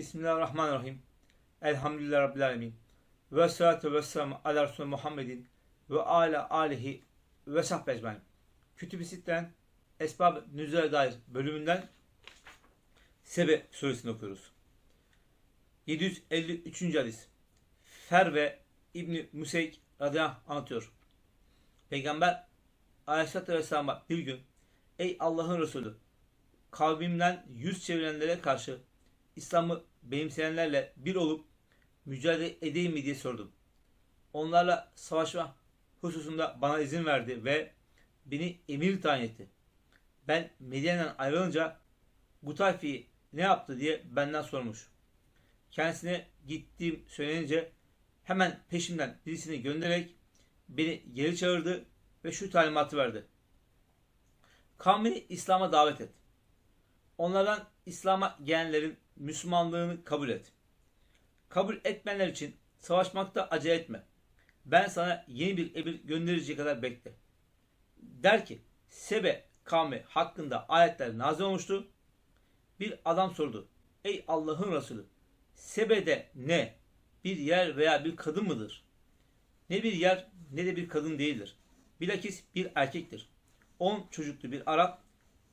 Bismillahirrahmanirrahim. Elhamdülillah Rabbil Alemin. Ve salatu ve selamu ala Resulü Muhammedin ve ala alihi ve sahbe ecmain. Kütüb-i Sitte'nin Esbab-ı Nüzul'e dair bölümünden Sebe suresini okuyoruz. 753. hadis. Ferve İbni Müseyk radıyallahu anlatıyor. Peygamber Aleyhisselatü Vesselam'a bir gün Ey Allah'ın Resulü kavmimden yüz çevirenlere karşı İslam'ı benimseyenlerle bir olup mücadele edeyim mi diye sordum. Onlarla savaşma hususunda bana izin verdi ve beni emir tayin etti. Ben Medine'den ayrılınca Gutayfi ne yaptı diye benden sormuş. Kendisine gittiğim söylenince hemen peşimden birisini göndererek beni geri çağırdı ve şu talimatı verdi. Kavmini İslam'a davet et. Onlardan İslam'a gelenlerin Müslümanlığını kabul et. Kabul etmeyenler için savaşmakta acele etme. Ben sana yeni bir emir göndereceği kadar bekle. Der ki, Sebe kavmi hakkında ayetler nazil olmuştu. Bir adam sordu. Ey Allah'ın Resulü, Sebe'de ne? Bir yer veya bir kadın mıdır? Ne bir yer ne de bir kadın değildir. Bilakis bir erkektir. On çocuklu bir Arap.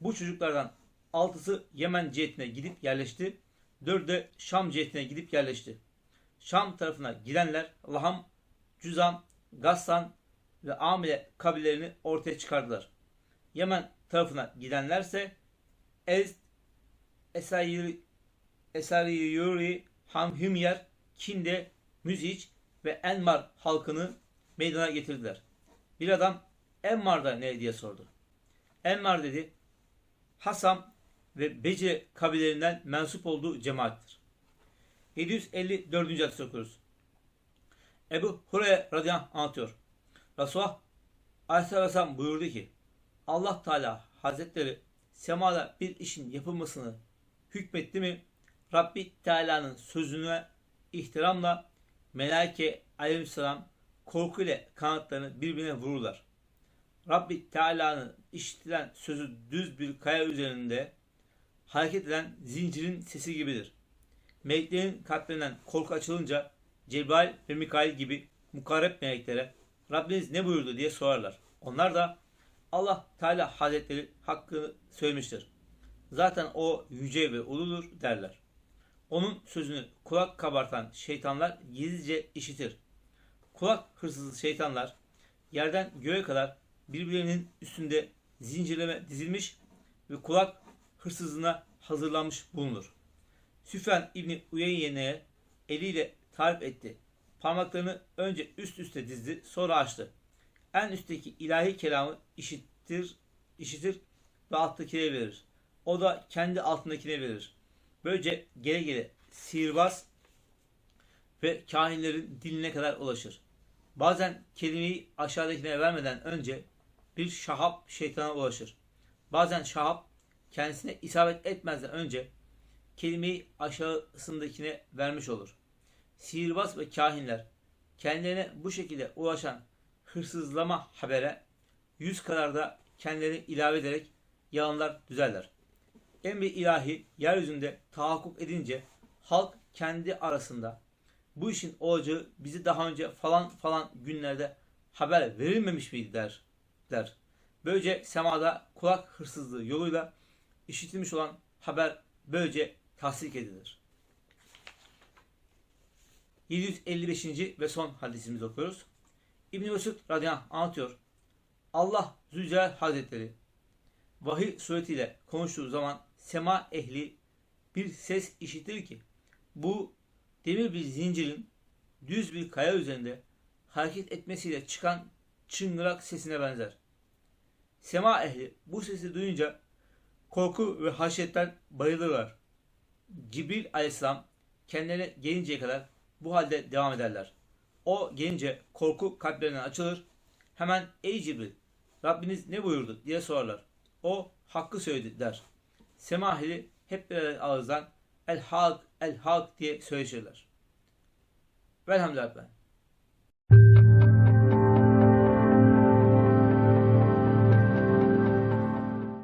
Bu çocuklardan altısı Yemen cihetine gidip yerleşti. Dördü Şam cihetine gidip yerleşti. Şam tarafına gidenler Laham, Cüzam, Gassan ve Amile kabirlerini ortaya çıkardılar. Yemen tarafına gidenlerse Ez, Esayiri, Esariyuri, Hamhimyer, Kinde, Müzic ve Enmar halkını meydana getirdiler. Bir adam Enmar'da ne diye sordu. Enmar dedi Hasam ve Becre kabilelerinden mensup olduğu cemaattir. 754. hadis okuruz. Ebu Hureyre radıyallahu anlatıyor. Resulullah Aleyhisselam buyurdu ki Allah Teala Hazretleri semada bir işin yapılmasını hükmetti mi Rabbi Teala'nın sözüne ihtiramla Melaike Aleyhisselam korku ile kanatlarını birbirine vururlar. Rabbi Teala'nın işitilen sözü düz bir kaya üzerinde hareket eden zincirin sesi gibidir. Meleklerin kalplerinden korku açılınca Cebrail ve Mikail gibi mukarreb meleklere Rabbiniz ne buyurdu diye sorarlar. Onlar da Allah Teala Hazretleri hakkını söylemiştir. Zaten o yüce ve uludur derler. Onun sözünü kulak kabartan şeytanlar gizlice işitir. Kulak hırsızı şeytanlar yerden göğe kadar birbirlerinin üstünde zincirleme dizilmiş ve kulak hırsızlığına hazırlanmış bulunur. Süfyan İbni Uyeyyene'ye eliyle tarif etti. Parmaklarını önce üst üste dizdi, sonra açtı. En üstteki ilahi kelamı işitir, işitir ve alttakine verir. O da kendi altındakine verir. Böylece gele gele sihirbaz ve kahinlerin diline kadar ulaşır. Bazen kelimeyi aşağıdakine vermeden önce bir şahap şeytana ulaşır. Bazen şahap kendisine isabet etmezden önce kelimeyi aşağısındakine vermiş olur. Sihirbaz ve kahinler kendilerine bu şekilde ulaşan hırsızlama habere yüz kadar da kendilerini ilave ederek yalanlar düzerler. Emri ilahi yeryüzünde tahakkuk edince halk kendi arasında bu işin olacağı bizi daha önce falan falan günlerde haber verilmemiş miydi der. der. Böylece semada kulak hırsızlığı yoluyla işitilmiş olan haber böylece tasdik edilir. 755. ve son hadisimizi okuyoruz. İbn-i Mesud radıyallahu anlatıyor. Allah Zülcelal Hazretleri vahiy suretiyle konuştuğu zaman sema ehli bir ses işitir ki bu demir bir zincirin düz bir kaya üzerinde hareket etmesiyle çıkan çıngırak sesine benzer. Sema ehli bu sesi duyunca korku ve haşyetten bayılırlar. Cibril aleyhisselam kendilerine gelinceye kadar bu halde devam ederler. O gelince korku kalplerinden açılır. Hemen ey Cibril Rabbiniz ne buyurdu diye sorarlar. O hakkı söyledi der. Semahili hep bir ağızdan el hak el hak diye söyleşirler. Velhamdülillah ben.